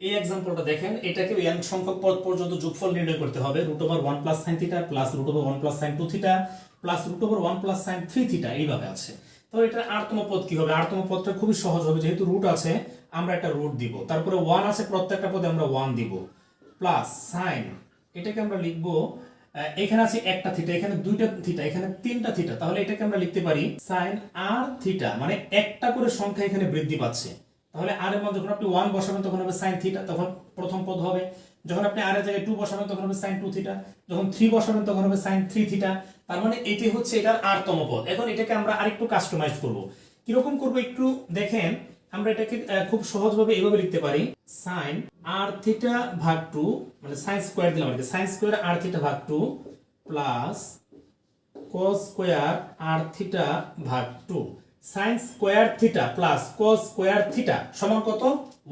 এই এক্সাম্পলটা দেখেন, এটাকে এন সংখ্যক পদ পর্যন্ত যোগফল নির্ণয় করতে হবে। Root over one plus sine theta plus root over one plus sine two theta plus root over one plus sine three theta এইভাবে আছে। তো এটার আরতম পদ কি হবে? আরতম পদটা খুবই সহজ হবে, যেহেতু রুট আছে, আমরা একটা রুট দিব। তারপরে ওয়ান আছে, প্রত্যেকটা পদে আমরা ওয়ান দিব। প্লাস সাইন এটাকে আমরা লিখব এখানে আছে একটা থিটা এখানে দুইটা থিটা এখানে তিনটা থিটা তাহলে এটাকে আমরা লিখতে পারি সাইন আর থিটা মানে একটা করে সংখ্যা এখানে বৃদ্ধি পাচ্ছে। তাহলে আর এর মধ্যে যখন আপনি ওয়ান বসাবেন, তখন হবে সাইন থিটা তখন প্রথম পদ হবে। যখন আপনি আর এর জায়গায় টু বসাবেন, তখন হবে সাইন টু থিটা যখন থ্রি বসাবেন, তখন হবে সাইন থ্রি থিটা তার মানে এটি হচ্ছে এটার আরতম পদ। এখন এটাকে আমরা আরেকটু কাস্টমাইজ করব। কীরকম করব একটু দেখেন? আমরা এটাকে খুব সহজভাবে এইভাবে লিখতে পারি। সাইন আর থিটা ভাগ টু মানে সাইন স্কোয়ার দিলাম আর সাইন স্কোয়ার আর থিটা ভাগ two plus cos square r theta ভাগ two sine square theta plus cos square theta সমান কত?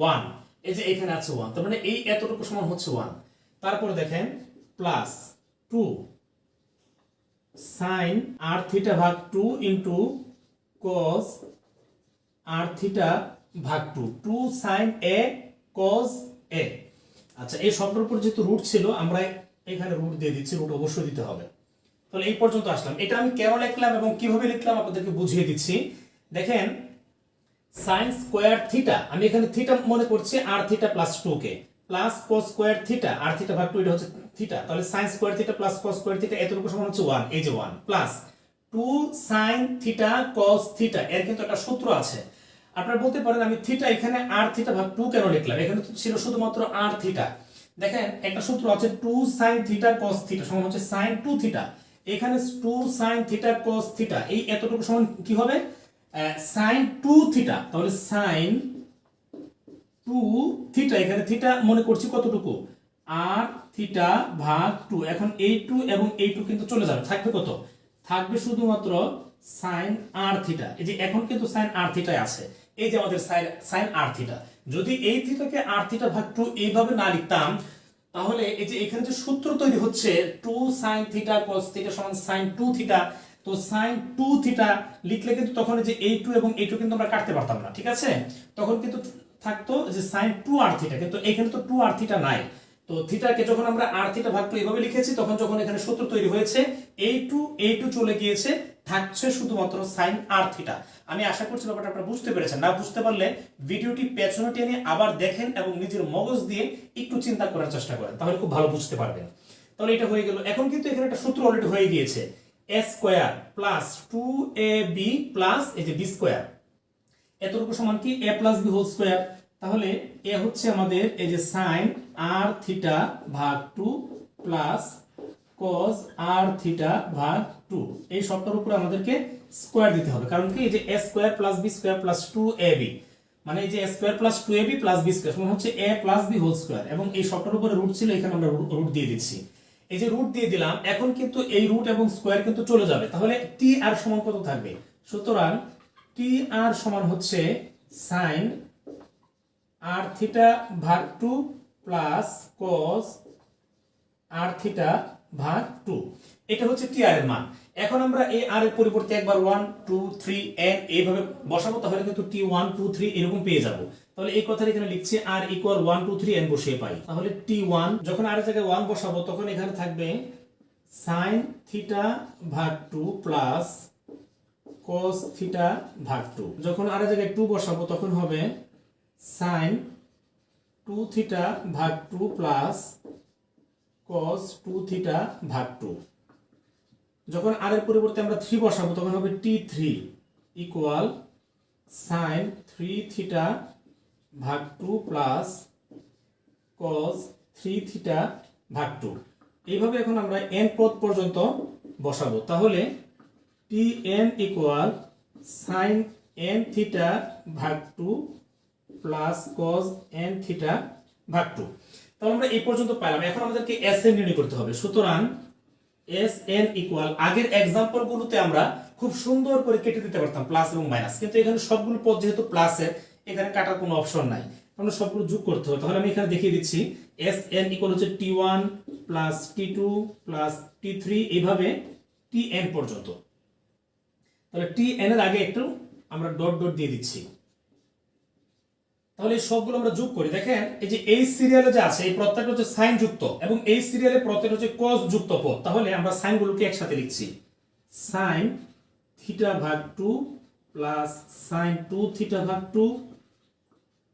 ওয়ান এই যে এখানে আছে ওয়ান তার মানে এই এতটুকু সমান হচ্ছে ওয়ান তারপর দেখেন plus two sine r theta ভাগ two into cos r theta ভাগ two two sine A cos A আচ্ছা এই শব্দের উপর যেহেতু রুট ছিল, আমরা এখানে রুট দিয়ে দিচ্ছি রুট অবশ্যই দিতে হবে। তাহলে এই পর্যন্ত আসলাম। এটা আমি কেন লিখলাম এবং কীভাবে লিখলাম আপনাদেরকে বুঝিয়ে দিচ্ছি। দেখেন সাইন স্কোয়ার থিটা আমি এখানে থিটা মনে করছি আর থিটা প্লাস টু কে plus cos square theta r theta ভাগ টু এটা হচ্ছে থিটা তাহলে sine square theta plus cos square theta এতটুকু সমান হচ্ছে ওয়ান এই যে one plus two sine theta cos theta এর কিন্তু একটা সূত্র আছে। আপনারা বলতে পারেন আমি থিটা এখানে আর থিটা ভাগ টু কেন লিখলাম? এখানে তো ছিল শুধুমাত্র আর থিটা দেখেন, একটা সূত্র আছে two sine theta cos theta সমান হচ্ছে সাইন টু থিটা এখানে two sine theta cos theta, এই এতটুকু সমান কি হবে? সাইন টু থিটা, তাহলে সাইন টু থিটা, এখানে থিটা মনে করছি কতটুকু? আর থিটা ভাগ টু, এখন এই টু এবং এই টু কিন্তু চলে যাবে, থাকবে কত? থাকবে শুধুমাত্র সাইন আর থিটা, এই যে এখন কিন্তু সাইন আর থিটায় আছে, এই যে আমাদের সাইন আর থিটা, যদি এই থিটাকে আর থিটা ভাগ টু এইভাবে না লিখতাম তাহলে এই যে এখানে যে সূত্র তৈরি হচ্ছে two sine theta cos theta সমান সাইন টু থিটা তো সাইন টু থিটা লিখলে কিন্তু তখন যে এই টু এবং এই টু কিন্তু আমরা কাটতে পারতাম না, ঠিক আছে? তখন কিন্তু থাকতো যে সাইন টু আর থিটা কিন্তু এখানে তো টু আর থিটা নাই। তো থিটাকে যখন আমরা আর থিটা ভাগ করে এভাবে লিখেছি, তখন যখন এখানে সূত্র তৈরি হয়েছে এই টু এই টু চলে গিয়েছে থাকছে শুধুমাত্র সাইন আর থিটা আমি আশা করছি ব্যাপারটা আপনারা বুঝতে পেরেছেন। না বুঝতে পারলে ভিডিওটি পেছনে টেনে আবার দেখেন এবং নিজের মগজ দিয়ে একটু চিন্তা করার চেষ্টা করেন, তাহলে খুব ভালো বুঝতে পারবেন। তাহলে এটা হয়ে গেল। এখন কিন্তু এখানে একটা সূত্র অলরেডি হয়ে গিয়েছে। A square plus two A B plus এই যে বি স্কোয়ার এতটুকু সমান কি? A plus B whole square তাহলে এ হচ্ছে আমাদের এই যে সাইন আর থিটা ভাগ two plus cos r theta ভাগ টু এই সবটার উপরে আমাদেরকে স্কোয়ার দিতে হবে। কারণ কি? এই যে A square plus B square plus two A B মানে এই যে এ স্কোয়ার প্লাস স্কোয়ার সমান হচ্ছে A plus B whole square এবং এই সবটার উপরে রুট ছিল, এখানে আমরা রুট দিয়ে দিচ্ছি। এই যে রুট দিয়ে দিলাম, এখন কিন্তু এই রুট এবং স্কোয়ার কিন্তু চলে যাবে। তাহলে টি আর সমান কত থাকবে? সুতরাং টি আর সমান হচ্ছে সাইন আর থিটা ভাগ two plus cos r theta ভাগ টু এটা হচ্ছে টি আর এর মান। এখন আমরা এই আর এর পরিবর্তে একবার ওয়ান টু থ্রি এন এইভাবে বসাবো, তাহলে কিন্তু টি ওয়ান টু থ্রি এরকম পেয়ে যাব। তাহলে এই কথাটা এখানে লিখছি r equal one two three n বসিয়ে পাই। তাহলে টি ওয়ান যখন আর জায়গায় ওয়ান বসাবো, তখন এখানে থাকবে সাইন থিটা ভাগ টু প্লাস cos থিটা ভাগ টু যখন আর জায়গায় টু বসাবো, তখন হবে সাইন টু থিটা ভাগ two plus cos two theta ভাগ টু যখন আর এর পরিবর্তে আমরা থ্রি বসাবো, তখন হবে T three equal sine three theta ভাগ two plus cos three theta ভাগ টু এইভাবে এখন আমরা এন পদ পর্যন্ত বসাবো। তাহলে T n equal sine n theta ভাগ two plus cos n theta ভাগ টু তাহলে আমরা এই পর্যন্ত পেলাম এখন আমাদেরকে এস এন নির্ণয় করতে হবে। সুতরাং এস এন ইকুয়াল আগের এক্সাম্পল গুলোতে আমরা খুব সুন্দর করে কেটে দিতে পারতাম প্লাস এবং মাইনাস কিন্তু এখানে সবগুলো পদ যেহেতু প্লাসের এখানে কাটার কোনো অপশন নাই। আমরা সবগুলো যোগ করতে হবে। তাহলে আমি এখানে দেখিয়ে দিচ্ছি এস এন ইকুয়াল হচ্ছে T one plus T two plus T three এইভাবে টি এন পর্যন্ত। তাহলে টি এন এর আগে একটু আমরা ডট ডট দিয়ে দিচ্ছি। তাহলে সবগুলো আমরা যোগ করি। দেখেন, এই যে এই সিরিয়ালে যে আছে, এই প্রত্যেকটা হচ্ছে সাইন যুক্ত এবং এই সিরিয়ালে প্রত্যেকটা হচ্ছে কস যুক্ত পদ। তাহলে আমরা সাইনগুলোকে একসাথে লিখছি। সাইন থিটা ভাগ two plus sine two theta ভাগ two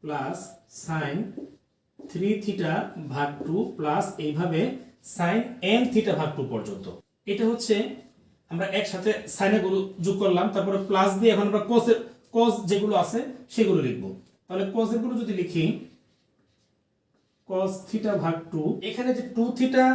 plus sine three theta ভাগ টু প্লাস এইভাবে সাইন এন থিটা ভাগ টু পর্যন্ত। এটা হচ্ছে আমরা একসাথে সাইনে যোগ করলাম, তারপরে প্লাস দিয়ে এখন আমরা কোসের কোস যেগুলো আছে, সেগুলো লিখব। তাহলে কোসেরগুলো যদি লিখি, cos থিটা ভাগ টু এখানে যে টু থিটা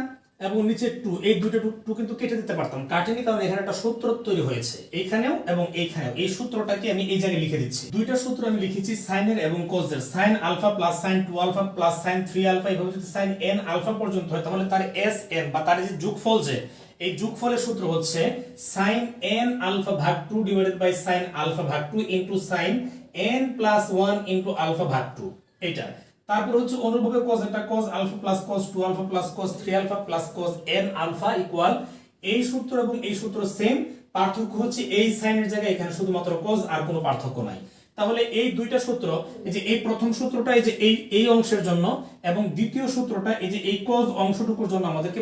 এবং নিচে টু এই দুটো টু কিন্তু কেটে দিতে পারতাম। কাটেনি কারণ এখানে একটা সূত্র তৈরি হয়েছে। এইখানেও এবং এইখানেও। এই সূত্রটাকে আমি এই জায়গায় লিখে দিচ্ছি। দুইটা সূত্র আমি লিখেছি সাইনের এবং কোসের sine alpha plus sine two alpha plus sine three alpha যদি সাইন এন আলফা পর্যন্ত হয়, তাহলে তার এস এন বা তার যে যোগফল যে, এই যোগফলের সূত্র হচ্ছে সাইন এন আলফা ভাগ two divided by sine alpha ভাগ two sine n plus one into alpha ভাগ টু এইটা। তারপর হচ্ছে অনুরূপভাবে cos এটা cos alpha plus cos 2 alpha plus cos 3 alpha plus cos n alpha equal এই সূত্র এবং এই সূত্র সেম পার্থক্য হচ্ছে এই সাইনের জায়গায় এখানে শুধুমাত্র cos আর কোনো পার্থক্য নাই। তাহলে এই দুইটা সূত্র, এই যে এই প্রথম সূত্রটা, এই যে এই এই অংশের জন্য এবং দ্বিতীয় সূত্রটা, এই যে এই cos অংশটুকুর জন্য আমাদেরকে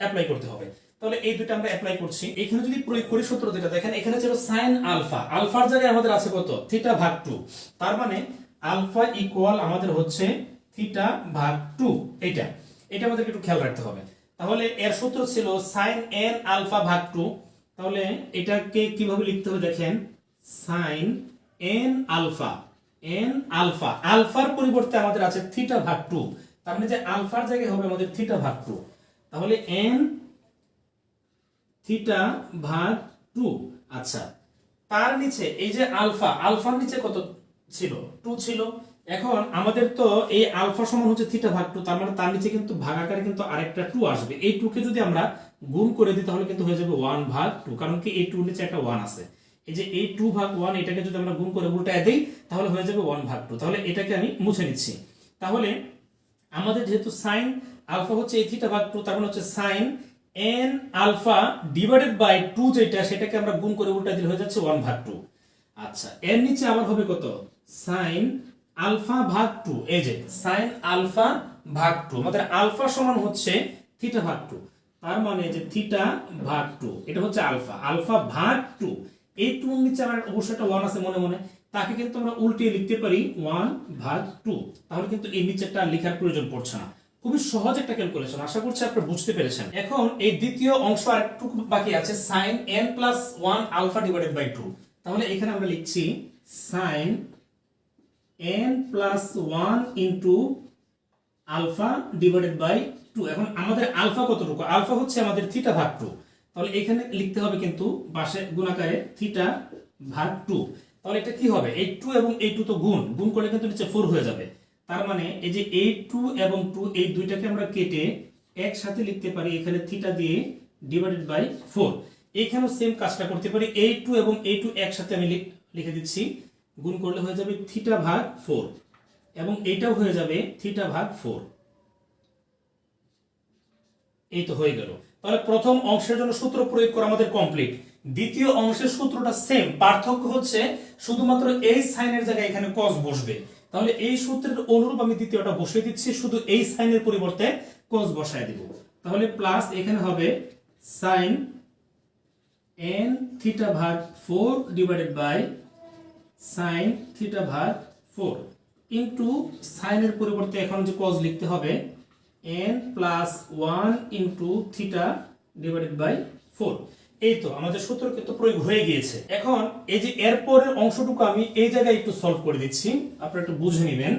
অ্যাপ্লাই করতে হবে। তাহলে এই দুটো আমরা অ্যাপ্লাই করছি। এখানে যদি প্রয়োগ করি সূত্র যেটা দেখেন এখানে ছিল সাইন আলফা। আলফার জায়গায় আমাদের আছে কত? থিটা ভাগ টু তার মানে আলফা ইকুয়াল আমাদের হচ্ছে থিটা ভাগ টু এটা এটা আমাদেরকে একটু খেয়াল রাখতে হবে। তাহলে এর সূত্র ছিল সাইন এন আলফা ভাগ টু তাহলে এটাকে কীভাবে লিখতে হবে দেখেন? Sine n alpha. N alpha. আলফার পরিবর্তে আমাদের আছে থিটা ভাগ টু তার মানে যে আলফার জায়গায় হবে আমাদের থিটা ভাগ টু তাহলে এন থিটা ভাগ টু। আচ্ছা তার নিচে এই যে আলফা, আলফার নিচে কত ছিল? টু ছিল। এখন আমাদের তো এই আলফা সমান হচ্ছে থিটা ভাগ টু, তার মানে তার নিচে কিন্তু ভাগাকারে কিন্তু আরেকটা টু আসবে। এই টু কে যদি আমরা গুণ করে দিই, তাহলে কিন্তু হয়ে যাবে ওয়ান ভাগ টু, কারণ কি এই টু নিচে একটা ওয়ান আছে। এই যে এই টু ভাগ ওয়ান, এটাকে যদি আমরা গুণ করে উল্টায় দিই, তাহলে হয়ে যাবে ওয়ান ভাগ টু। তাহলে এটাকে আমি মুছে নিচ্ছি। তাহলে আমাদের যেহেতু সাইন আলফা হচ্ছে এই থিটা ভাগ টু, তার মানে হচ্ছে sine n alpha divided by two যেটা, সেটাকে আমরা গুণ করে উল্টা দিলে হয়ে যাচ্ছে ওয়ান ভাগ টু আচ্ছা এর নিচে আবার হবে কত? সাইন আলফা ভাগ টু এই যে সাইন আলফা ভাগ টু আমাদের আলফা সমান হচ্ছে থিটা ভাগ টু তার মানে যে থিটা ভাগ টু এটা হচ্ছে আলফা আলফা ভাগ টু এই টুর নিচে আমার অবশ্যই একটা ওয়ান আছে মনে মনে। তাকে কিন্তু আমরা উল্টিয়ে লিখতে পারি ওয়ান ভাগ টু তাহলে কিন্তু এই নিচেরটা লেখার প্রয়োজন পড়ছে না। খুবই সহজ একটা ক্যালকুলেশন আশা করছি আপনারা বুঝতে পেরেছেন। এখন এই দ্বিতীয় অংশ আর একটু বাকি আছে sine n plus one alpha divided by two তাহলে এখানে আমরা লিখছি sine n plus one into alpha divided by two এখন আমাদের আলফা কতটুকু? আলফা হচ্ছে আমাদের থিটা ভাগ টু তাহলে এখানে লিখতে হবে কিন্তু পাশে গুণাকারে থিটা ভাগ টু তাহলে এটা কি হবে? এই টু এবং এই টু তো গুণ। গুণ করলে কিন্তু নিচে ফোর হয়ে যাবে। তার মানে এই যে এই টু এবং টু এই দুইটাকে আমরা কেটে একসাথে লিখতে পারি এখানে থিটা দিয়ে ডিভাইডেড বাই ফোর এখানেও সেম কাজটা করতে পারি। এই টু এবং এই টু একসাথে আমি লিখে দিচ্ছি। গুণ করলে হয়ে যাবে থিটা ভাগ ফোর এবং এইটাও হয়ে যাবে থিটা ভাগ ফোর এই তো হয়ে গেল। তাহলে প্রথম অংশের জন্য সূত্র প্রয়োগ করা আমাদের কমপ্লিট দ্বিতীয় অংশের সূত্রটা সেম পার্থক্য হচ্ছে শুধুমাত্র এই সাইনের জায়গায় এখানে কস বসবে। তাহলে এই সূত্রের অনুরূপ আমি দ্বিতীয়টা বসিয়ে দিচ্ছি, শুধু এই সাইনের পরিবর্তে কস বসায় দিব। তাহলে প্লাস এখানে হবে সাইন এন থিটা ভাগ four divided by sine theta ভাগ ফোর ইন্টু সাইনের পরিবর্তে এখন যে কজ লিখতে হবে n plus one into theta divided by four এই তো আমাদের সূত্র কিন্তু প্রয়োগ হয়ে গিয়েছে। এখন এই যে এর পরের অংশটুকু আমি এই জায়গায় একটু সলভ করে দিচ্ছি। আপনারা একটু বুঝে নেবেন।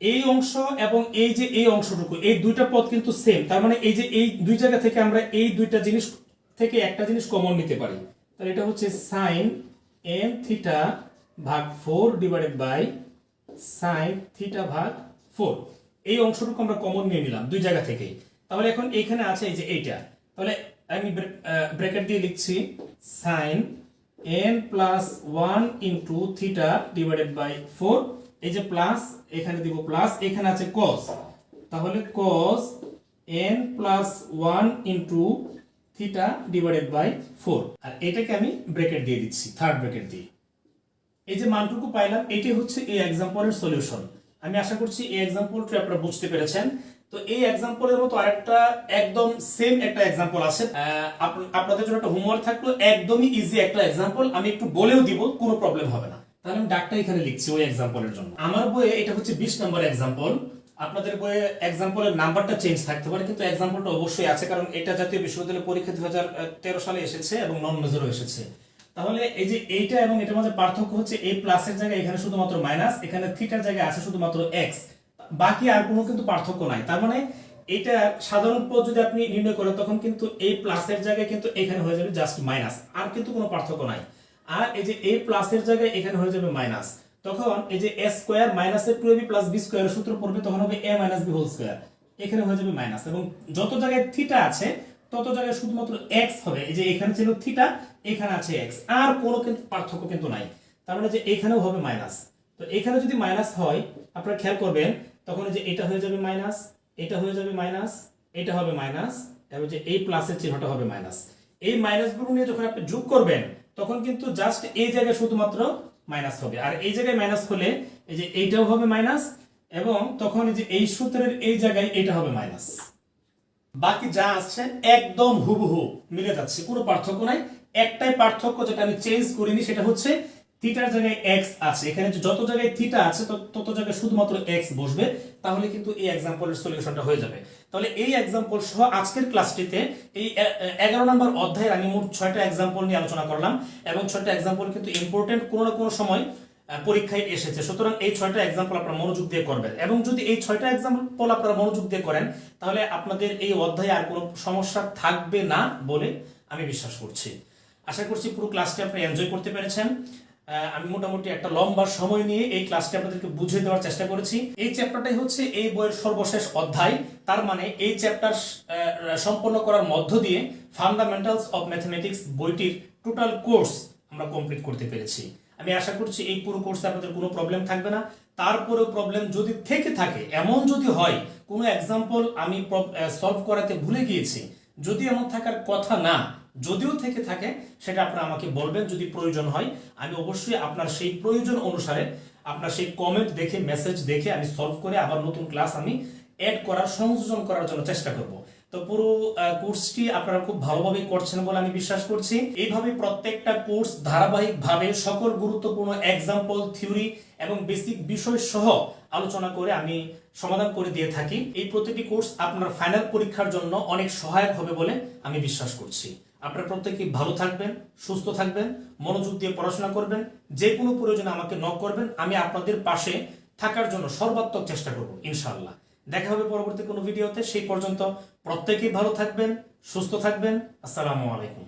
এই অংশ এবং এই যে এই অংশটুকু, এই দুইটা পদ কিন্তু সেম তার মানে এই যে এই দুই জায়গা থেকে আমরা এই দুইটা জিনিস থেকে একটা জিনিস কমন নিতে পারি। তাহলে এটা হচ্ছে সাইন এন থিটা ভাগ four divided by sine theta ভাগ ফোর এই অংশটুকু আমরা কমন নিয়ে নিলাম দুই জায়গা থেকেই। তাহলে এখন এখানে আছে এই যে এইটা। তাহলে আমি ব্র্যাকেট দিয়ে লিখছি sine n plus one into theta divided by four এই যে প্লাস এখানে দিব প্লাস এখানে আছে কস তাহলে cos n plus one into theta divided by four আর এটাকে আমি ব্র্যাকেট দিয়ে দিচ্ছি থার্ড ব্র্যাকেট দিয়ে। এই যে মানটুকু পাইলাম, এটি হচ্ছে এই এক্সাম্পলের সলিউশন আমি আশা করছি এই এক্সাম্পলটি আপনারা বুঝতে পেরেছেন। তো এই এক্সাম্পলের মতো আরেকটা একদম সেম একটা এক্সাম্পল আছে। আপনাদের জন্য একটা হোমওয়ার্ক থাকল, একদমই ইজি একটা এক্সাম্পল আমি একটু বলেও দিব, কোনো প্রবলেম হবে না। তাহলে আমি ডাকটা এখানে লিখছি ওই এক্সাম্পলের জন্য। আমার বইয়ে এটা হচ্ছে বিশ নম্বর এক্সাম্পল আপনাদের বইয়ে এক্সাম্পলের নাম্বারটা চেঞ্জ থাকতে পারে, কিন্তু এক্সাম্পলটা অবশ্যই আছে, কারণ এটা জাতীয় বিশ্ববিদ্যালয় পরীক্ষা হাজার তেরো সালে এসেছে এবং নন মেজরও এসেছে। তাহলে এই যে এইটা এবং এটার মাঝে পার্থক্য হচ্ছে, এই প্লাসের জায়গায় এখানে শুধুমাত্র মাইনাস এখানে থিটার জায়গায় আছে শুধুমাত্র এক্স বাকি আর কোনো কিন্তু পার্থক্য নাই। তার মানে এটা সাধারণ পদ যদি আপনি নির্ণয় করেন, তখন কিন্তু এই প্লাসের জায়গায় কিন্তু এখানে হয়ে যাবে জাস্ট মাইনাস আর কিন্তু কোনো পার্থক্য নাই। আর এই যে এ প্লাসের জায়গায় এখানে হয়ে যাবে মাইনাস তখন এই যে এ স্কোয়ার মাইনাসের টু এবি প্লাস বি স্কোয়ারের সূত্র পড়বে, তখন হবে A minus B whole square এখানে হয়ে যাবে মাইনাস এবং যত জায়গায় থিটা আছে, তত জায়গায় শুধুমাত্র এক্স হবে। এই যে এখানে ছিল থিটা এখানে আছে এক্স আর কোনো কিন্তু পার্থক্য কিন্তু নাই। তার মানে যে এখানেও হবে মাইনাস তো এখানে যদি মাইনাস হয়, আপনারা খেয়াল করবেন তখন যে এটা হয়ে যাবে মাইনাস, এটা হয়ে যাবে মাইনাস, এটা হবে মাইনাস এবং যে এই প্লাসের চিহ্নটা হবে মাইনাস। এই মাইনাসগুলো নিয়ে যখন আপনি যোগ করবেন, তখন কিন্তু জাস্ট এই জায়গায় শুধুমাত্র মাইনাস হবে। আর এই জায়গায় মাইনাস হলে এই যে এইটাও হবে মাইনাস, এবং তখন যে এই সূত্রের এই জায়গায় এটা হবে মাইনাস। বাকি যা আসছে একদম হুবহু মিলে যাচ্ছে, কোনো পার্থক্য নাই। একটাই পার্থক্য যেটা আমি চেঞ্জ করিনি, সেটা হচ্ছে থিটার জায়গায় এক্স আছে। এখানে যত জায়গায় থিটা আছে, তত- জায়গায় শুধুমাত্র এক্স বসবে, তাহলে কিন্তু এই এক্সাম্পলের সলিউশনটা হয়ে যাবে। তাহলে এই এক্সাম্পল সহ আজকের ক্লাসটিতে এই এগারো নম্বর অধ্যায়ের আমি মোট ছয়টা এক্সাম্পল নিয়ে আলোচনা করলাম এবং ছয়টা এক্সাম্পল কিন্তু ইম্পর্টেন্ট কোনো না কোনো সময় পরীক্ষায় এসেছে। সুতরাং এই ছয়টা এক্সাম্পল আপনারা মনোযোগ দিয়ে করবেন। এবং যদি এই ছয়টা এক্সাম্পল আপনারা মনোযোগ দিয়ে করেন, তাহলে আপনাদের এই অধ্যায়ে আর কোনো সমস্যা থাকবে না বলে আমি বিশ্বাস করছি। আশা করছি পুরো ক্লাসটি আপনি এনজয় করতে পেরেছেন। আমি মোটামুটি একটা লম্বা সময় নিয়ে এই ক্লাসটি আপনাদেরকে বুঝিয়ে দেওয়ার চেষ্টা করেছি। এই চ্যাপ্টারটাই হচ্ছে এই বইয়ের সর্বশেষ অধ্যায়। তার মানে এই চ্যাপ্টার সম্পন্ন করার মধ্য দিয়ে ফান্ডামেন্টালস অফ ম্যাথমেটিক্স বইটির টোটাল কোর্স আমরা কমপ্লিট করতে পেরেছি। আমি আশা করছি এই পুরো কোর্সে আপনাদের কোনো প্রবলেম থাকবে না। তারপরেও প্রবলেম যদি থেকে থাকে, এমন যদি হয়, কোনো এক্সাম্পল আমি সলভ করাতে ভুলে গিয়েছি, যদি এমন থাকার কথা না যদিও থেকে থাকে, সেটা আপনারা আমাকে বলবেন যদি প্রয়োজন হয়। আমি অবশ্যই আপনার সেই প্রয়োজন অনুসারে আপনার সেই কমেন্ট দেখে মেসেজ দেখে আমি সলভ করে আবার নতুন ক্লাস আমি অ্যাড করার, সংযোজন করার জন্য চেষ্টা করব। তো পুরো কোর্সটি আপনারা খুব ভালোভাবে করছেন বলে আমি বিশ্বাস করছি। এইভাবে প্রত্যেকটা কোর্স ধারাবাহিকভাবে সকল গুরুত্বপূর্ণ এক্সাম্পল থিওরি এবং বেসিক বিষয় সহ আলোচনা করে আমি সমাধান করে দিয়ে থাকি। এই প্রতিটি কোর্স আপনার ফাইনাল পরীক্ষার জন্য অনেক সহায়ক হবে বলে আমি বিশ্বাস করছি। আপনারা প্রত্যেকেই ভালো থাকবেন, সুস্থ থাকবেন, মনোযোগ দিয়ে পড়াশোনা করবেন, যে কোনো প্রয়োজনে আমাকে নক করবেন, আমি আপনাদের পাশে থাকার জন্য সর্বাত্মক চেষ্টা করব ইনশাল্লাহ দেখা হবে পরবর্তী কোনো ভিডিওতে, সেই পর্যন্ত প্রত্যেকেই ভালো থাকবেন, সুস্থ থাকবেন, আসসালামু আলাইকুম।